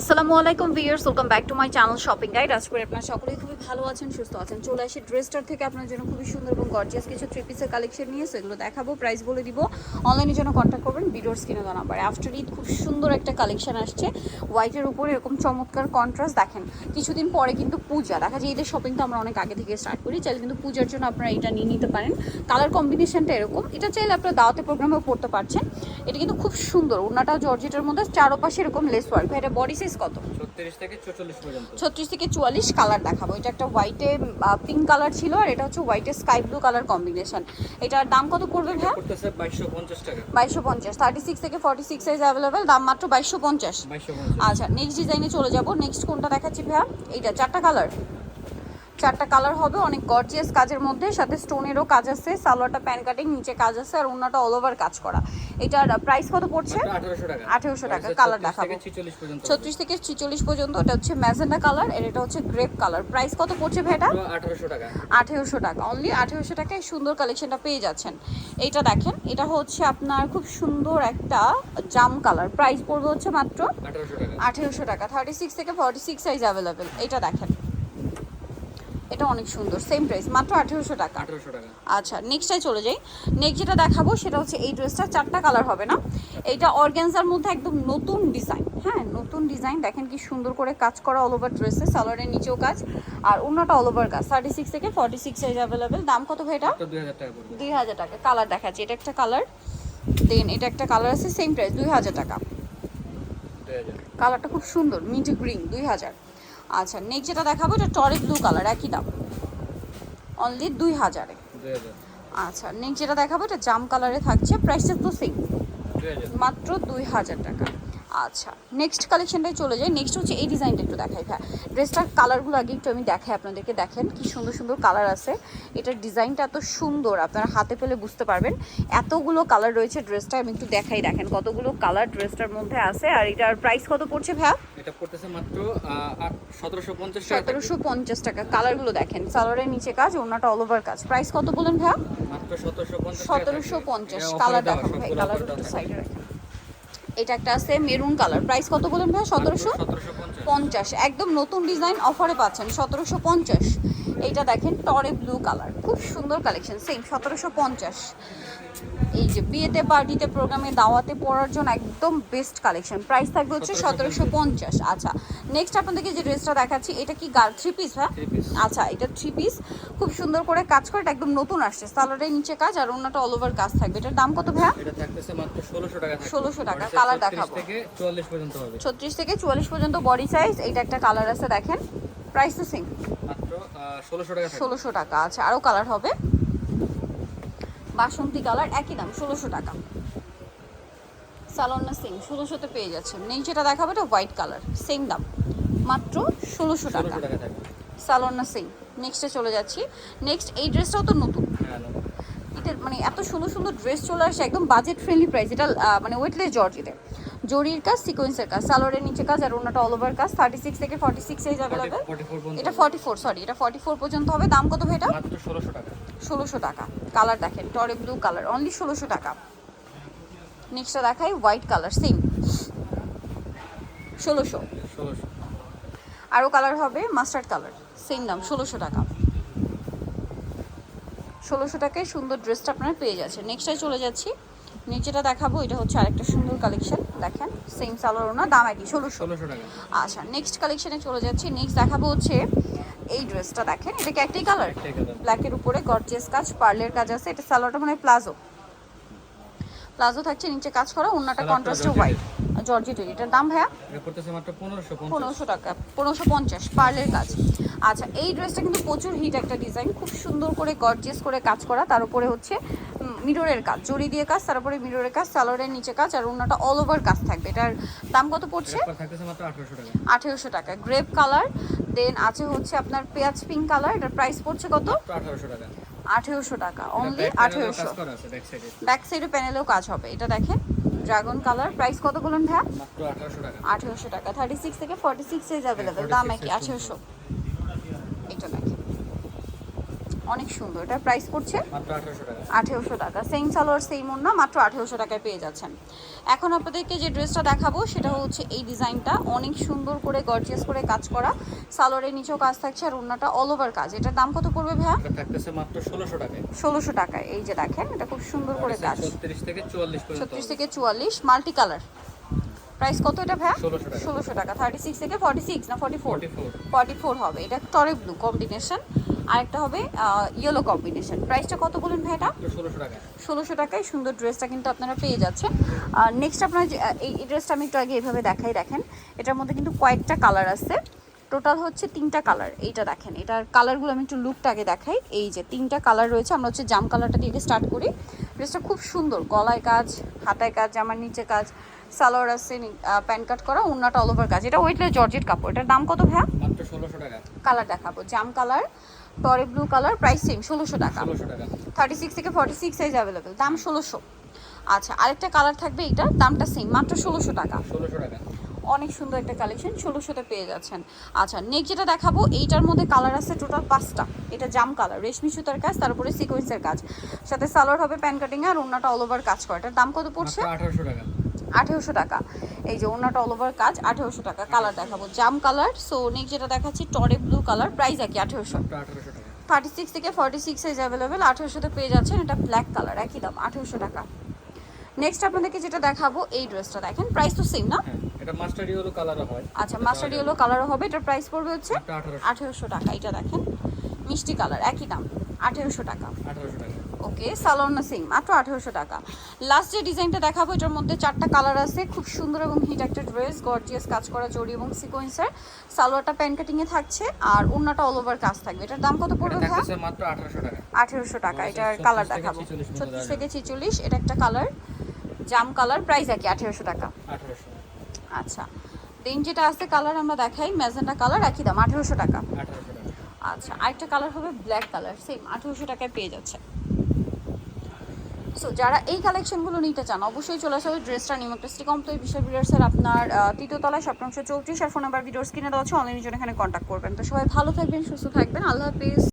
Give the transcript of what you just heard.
আসসালামু আলাইকুম viewers welcome back to my channel shopping guide আজ করে আপনারা সকলেই খুবই ভালো আছেন, সুস্থ আছেন। চলে আসি ড্রেসটার থেকে আপনার জন্য খুবই সুন্দর এবং গর্জিয়াস কিছু থ্রি পিসের কালেকশন নিয়ে সেগুলো দেখাবো প্রাইস বলে দিব। অনলাইনের জন্য কন্ট্যাক্ট করবেন, ভিডিওর স্ক্রিনে দেওয়া নাম্বার আফটার ঈদ খুব সুন্দর একটা কালেকশন আসছে। হোয়াইটের উপরে এরকম চমৎকার কন্ট্রাস্ট দেখেন, কিছুদিন পরে কিন্তু পূজা। দেখা যায় ঈদের শপিং তো আমরা অনেক আগে থেকে স্টার্ট করি, চাইলে কিন্তু পূজার জন্য আপনারা এটা নিয়ে নিতে পারেন। কালার কম্বিনেশনটা এরকম, এটা চাইলে আপনারা দাওয়াতে প্রোগ্রামেও পড়তে পারছেন। এটা কিন্তু খুব সুন্দর ওনাটা জর্জেটের মধ্যে, চারোপাশে এরকম লেস ওয়ার্ক এটা বডি সাইজ কত? ছত্রিশ থেকে চৌচল্লিশ পর্যন্ত। ছত্রিশ থেকে চুয়াল্লিশ কালার দেখাবো। এটা একটা হোয়াইটে পিঙ্ক কালার ছিল আর এটা হচ্ছে হোয়াইটে স্কাই ব্লু কালার কম্বিনেশন এটার দাম কত পড়বে ভাইয়া? করতেছে বাইশশো পঞ্চাশ টাকা। বাইশশো পঞ্চাশ। থার্টি সিক্স থেকে ফর্টি সিক্স সাইজ অ্যাভেলেবেল দাম মাত্র বাইশশো পঞ্চাশ। বাইশশো পঞ্চাশ। আচ্ছা নেক্সট ডিজাইনে চলে যাব। নেক্সট কোনটা দেখাচ্ছি ভাইয়া? এইটা চারটা কালার চারটা কালার হবে অনেক গর্জিয়াস কাজের মধ্যে। সাথে স্টোনেরও কাজ আছে। সালোয়ারটা প্যান কাটিং নিচে কাজ আছে আর অন্যটা অল ওভার কাজ করা। এটার প্রাইস কত পড়ছে? আঠারোশো টাকা। 1800 টাকা, দেখাবো। ছত্রিশ থেকে ছিচল্লিশ পর্যন্ত এটা হচ্ছে ম্যাজেন্ডা কালার আর এটা হচ্ছে গ্রেপ কালার প্রাইস কত পড়ছে ভাইটা? আঠারোশো টাকা। আঠেরোশো টাকা। অনলি আঠেরোশো টাকায় সুন্দর কালেকশনটা পেয়ে যাচ্ছেন। এটা দেখেন এটা হচ্ছে আপনার খুব সুন্দর একটা জাম কালার প্রাইস পড়বে হচ্ছে মাত্র আঠারোশো টাকা। আঠেরোশো টাকা। থার্টি সিক্স থেকে ফর্টি সিক্স সাইজ অ্যাভেলেবেল এটা দেখেন। এটা অনেক সুন্দর সেম প্রাইস মাত্র আঠেরোশো টাকা। আচ্ছা নেক্সটটাই চলে যাই। নেক্সট যেটা দেখাবো সেটা হচ্ছে এই ড্রেসটা চারটা কালার হবে না? এইটা অর্গ্যানজার মধ্যে একদম নতুন ডিজাইন হ্যাঁ নতুন ডিজাইন দেখেন কি সুন্দর করে কাজ করা অল ওভার ড্রেসে সালোয়ারের নিচেও কাজ। আর অন্যটা অল ওভার কাজ থার্টি সিক্স থেকে ফর্টি সিক্স সাইজ অ্যাভেলেবেল দাম কত ভাই এটা? দুই হাজার টাকা কালার দেখাচ্ছি। এটা একটা কালার দেন এটা একটা কালার আছে সেম প্রাইস দুই হাজার টাকা। কালারটা খুব সুন্দর মিন্ট গ্রিন দুই হাজার। আচ্ছা নেক্সট যেটা দেখাবো এটা টরে ব্লু কালার একই দাম। অনলি দুই হাজারে। আচ্ছা নেক্সট যেটা দেখাবো এটা জাম কালারে থাকছে প্রাইসটা তো সেম মাত্র দুই হাজার টাকা। আচ্ছা নেক্সট কালেকশনটাই চলে যায় নেক্সট হচ্ছে এই ডিজাইনটা একটু দেখাই ভাই ড্রেসটার কালারগুলো আগে একটু আমি দেখাই আপনাদেরকে দেখেন কি সুন্দর সুন্দর কালার আছে। এটার ডিজাইনটা এত সুন্দর আপনারা হাতে পেলে বুঝতে পারবেন। এতগুলো কালার রয়েছে ড্রেসটা আমি একটু দেখাই দেখেন কতগুলো কালার ড্রেসটার মধ্যে আছে। আর এটার প্রাইস কত পড়ছে ভাইয়া? এটা পড়তেছে মাত্র সতেরোশো পঞ্চাশ টাকা। থাকবে। সতেরোশো পঞ্চাশ টাকা। কালারগুলো দেখেন সালোয়ারের নিচে কাজ ওনাটা অল ওভার কাজ। প্রাইস কত বলেন ভাইয়া? মাত্র সতেরোশো পঞ্চাশ সতেরোশো পঞ্চাশ কালার দেখাবো ভাই কালার একটু সাইডে রাখেন। এটা একটা আছে মেরুন কালার প্রাইস কত বলেন ভাই সতেরোশো? সতেরোশো পঞ্চাশ। পঞ্চাশ। একদম নতুন ডিজাইন অফারে পাচ্ছেন সতেরোশো পঞ্চাশ। এইটা দেখেন টরে ব্লু কালার খুব সুন্দর কালেকশন সেম সতেরোশো পঞ্চাশ। এই যে বিয়েতে পার্টিতে প্রোগ্রামে দাওয়াতে পড়ার জন্য একদম বেস্ট কালেকশন প্রাইস থাকবে হচ্ছে সতেরোশো পঞ্চাশ। আচ্ছা নেক্সট আপনাদেরকে যে ড্রেসটা দেখাচ্ছি এটা কি গার্ল থ্রি পিস হ্যাঁ? আচ্ছা এটা থ্রি পিস খুব সুন্দর করে কাজ করে এটা একদম নতুন আসছে। সালোয়ারের নিচে কাজ আর অন্যটা অল ওভার কাজ থাকবে। এটার দাম কত ভাইয়া? এটা থাকতেছে মাত্র ষোলোশো টাকা থাকবে। 1600 টাকা, বডিতে colour 36 দেখাবো। থেকে চুয়াল্লিশ পর্যন্ত হবে। ছত্রিশ থেকে চুয়াল্লিশ পর্যন্ত বডি সাইজ এটা একটা কালার আছে দেখেন। প্রাইস তো সেম মাত্র ষোলোশো টাকা আছে আরও কালার হবে। বাসন্তী কালার একই দাম ষোলোশো টাকা। সালোনা সেম ষোলোশোতে পেয়ে যাচ্ছে নেই যেটা দেখাবো এটা হোয়াইট কালার সেম দাম। মাত্র ষোলোশো টাকা। সালোনা সিং নেক্সটে চলে যাচ্ছি। নেক্সট এই ড্রেসটাও তো নতুন। এটা মানে এত সুন্দর সুন্দর ড্রেস চলে আসে একদম বাজেট ফ্রেন্ডলি প্রাইস এটা মানে ওয়েটলেস জর্জিতে। জরির কাজ সিকোয়েন্সের কাজ। সালোয়ারের নিচে কাজ আর ওনাটা অল ওভার কাজ। থার্টি সিক্স থেকে ফর্টি সিক্স অ্যাভেলেবেল 44 এটা ফর্টি ফোর সরি এটা ফর্টি ফোর পর্যন্ত হবে। দাম কত ভাই এটা ষোলোশো টাকা। ষোলোশো টাকা। কালার দেখেন টরে ব্লু কালার অনলি ষোলোশো টাকা। নেক্সটটা দেখাই হোয়াইট কালার সেম ষোলোশো। ষোলোশো। আরও কালার হবে মাস্টার্ড কালার সেম দাম ষোলোশো টাকা। ষোলোশো টাকায় সুন্দর ড্রেসটা আপনারা পেয়ে যাচ্ছেন। নেক্সটটায় চলে যাচ্ছি। নিচেটা দেখাবো এটা হচ্ছে আরেকটা সুন্দর কালেকশন দেখেন সেম সালোয়ার না দাম একই ষোলোশো। ষোলোশো টাকা। আচ্ছা নেক্সট কালেকশনে চলে যাচ্ছি নেক্সট দেখাবো হচ্ছে এই ড্রেসটা দেখেন এটা কি একটাই কালার ব্ল্যাকের উপরে গর্জিয়াস কাজ পার্লের কাজ আছে এটা সালোয়ারটা মানে প্লাজো প্লাজো থাকছে নিচে কাজ করা সালোয়ারটা কন্ট্রাস্টে হোয়াইট জর্জেটের এটার দাম ভাইয়া? পনেরোশো টাকা পনেরোশো পঞ্চাশ পার্লের কাজ। আচ্ছা এই ড্রেসটা কিন্তু প্রচুর হিট একটা ডিজাইন খুব সুন্দর করে গর্জিয়াস করে কাজ করা তার উপরে হচ্ছে মিররের কাজ জড়ি দিয়ে কাজ তারপরে মিররের কাজ সালোয়ারের নিচে কাজ আর অন্যটা অল ওভার কাজ থাকবে। এটার দাম কত পড়ছে? আঠারোশো টাকা। গ্রেপ কালার দেন আছে হচ্ছে আপনার পেঁয়াজ পিঙ্ক কালার এটার প্রাইস পড়ছে কত? আঠারোশো টাকা। আঠেরোশো টাকা অনলি আঠেরোশো। ব্যাক সাইডে প্যানেলেও কাজ হবে। এটা দেখেন ড্রাগন কালার প্রাইস কত বলুন মাত্র আঠারোশো টাকা। থার্টি সিক্স থেকে ফর্টি সিক্স সাইজ অ্যাভেলেবেল দাম একই আঠেরোশো। এটা অনেক সুন্দর। এটা প্রাইস পড়ছে মাত্র আঠারোশো টাকা। সেম সালোয়ার সেম ওড়না মাত্র আঠেরোশো টাকায় পেয়ে যাচ্ছেন। এখন আপনাদেরকে যে ড্রেসটা দেখাবো সেটা হচ্ছে এই ডিজাইনটা অনেক সুন্দর করে গর্জিয়াস করে কাজ করা। সালোয়ারের নিচেও কাজ থাকছে আর ওড়নাটা অল ওভার কাজ। এটার দাম কত পড়বে ভাইয়া? এটা থাকতেছে মাত্র ষোলোশো টাকায়। এই যে দেখেন এটা খুব সুন্দর করে কাজ। ছত্রিশ থেকে চুয়াল্লিশ মাল্টি কালার প্রাইস কত এটা ভাইয়া? ষোলোশো টাকা। থার্টি সিক্স থেকে ফর্টি সিক্স না forty four forty four forty four হবে। এটা টরে ব্লু কম্বিনেশন আরেকটা হবে ইয়েলো কম্বিনেশন প্রাইসটা কত বলুন ভাই এটা? ষোলোশো টাকা ষোলোশো টাকায় সুন্দর ড্রেসটা কিন্তু আপনারা পেয়ে যাচ্ছেন। আর নেক্সট আপনার এই ড্রেসটা আমি একটু আগে এইভাবে দেখাই দেখেন। এটার মধ্যে কিন্তু কয়েকটা কালার আছে। টোটাল হচ্ছে তিনটা কালার এইটা দেখেন। এটার কালারগুলো আমি একটু লুকটা আগে দেখাই। এই যে তিনটা কালার রয়েছে আমরা হচ্ছে জাম কালারটা দিয়ে স্টার্ট করি। ড্রেসটা খুব সুন্দর গলায় কাজ হাতায় কাজ জামার নিচে কাজ সালোয়ার আছে প্যান্ট কাট করা অন্যটা অল ওভার কাজ। এটা ওয়েটলেস জর্জেট কাপড়। এটার দাম কত ভাইয়া? মাত্র ষোলোশো টাকা। কালার দেখাবো। জাম কালার টরে ব্লু কালার প্রাইস সেম ষোলোশো টাকা। থার্টি সিক্স থেকে ফর্টি সিক্স সাইজ অ্যাভেলেবেল দাম ষোলোশো। আচ্ছা আরেকটা কালার থাকবে এইটার দামটা সেম মাত্র ষোলোশো টাকা। অনেক সুন্দর একটা কালেকশন ষোলোশোতে পেয়ে যাচ্ছেন। আচ্ছা নেক্সট যেটা দেখাবো এইটার মধ্যে কালার আছে টোটাল পাঁচটা। এটা জাম কালার রেশমি সুতার কাজ তারপরে সিকোয়েন্সের কাজ। সাথে সালোয়ার হবে প্যান কাটিং আর ওনাটা অল ওভার কাজ করে। এটার দাম কত পড়ছে? আঠারোশো টাকা। আঠেরোশো টাকা। এই যে ওনাটা অল ওভার কাজ আঠেরোশো টাকা। কালার দেখাবো। জাম কালার সো নেক্সট যেটা দেখাচ্ছি টরে ব্লু কালার প্রাইস একই আঠেরোশো। থার্টি সিক্স থেকে ফর্টি সিক্স সাইজ অ্যাভেলেবেল আঠেরোশোতে পেয়ে যাচ্ছেন এটা ব্ল্যাক কালার একই দাম আঠেরোশো টাকা। নেক্সট আপনাদেরকে যেটা দেখাবো এই ড্রেসটা দেখেন প্রাইস তো সেম না? হ্যাঁ এটা মাস্টার ইয়েলো কালারও হয়। আচ্ছা মাস্টার ইয়েলো কালারও হবে এটার প্রাইস পড়বে হচ্ছে আঠারোশো। টাকা এটা দেখেন। মিষ্টি কালার একই দাম আঠারোশো টাকা। ওকে সালোনা সিং মাত্র আঠেরোশো টাকা। লাস্ট যে ডিজাইনটা দেখাবো এটার মধ্যে চারটা কালার আছে খুব সুন্দর এবং হিট একটা ড্রেস গর্জিয়াস কাজ করা জড়ি এবং সিকোয়েন্সের সালোয়ারটা প্যান কাটিংয়ে থাকছে আর অন্যটা অল ওভার কাজ থাকবে। এটার দাম কত পড়বে মাত্র আঠারোশো টাকা। এটার 36 কালার দেখাবো। 46 ছত্রিশ থেকে ছেচল্লিশ এটা একটা কালার জাম কালার প্রাইস একই আঠেরোশো টাকা। আচ্ছা দেন যেটা আছে কালার আমরা দেখাই ম্যাজেন্টা কালার একই দাম আঠারোশো টাকা। আচ্ছা আরেকটা কালার হবে ব্ল্যাক কালার সেম আঠেরোশো টাকায় পেয়ে যাচ্ছে। সো যারা এই কালেকশনগুলো নিতে চান, অবশ্যই চলে আসবে ড্রেসটা নিউ টেস্টি এই বিশ্ব বিডার্সের আপনার তৃতীয়তলায় তৃতীয় তলায় সপ্তাংশ চৌত্রিশ আর ফোন নাম্বার ভিডিওস কিনে দেওয়া হচ্ছে অনলাইনের জন্য এখানে কন্ট্যাক্ট করবেন। তো সবাই ভালো থাকবেন, সুস্থ থাকবেন। আল্লাহ হাফিজ।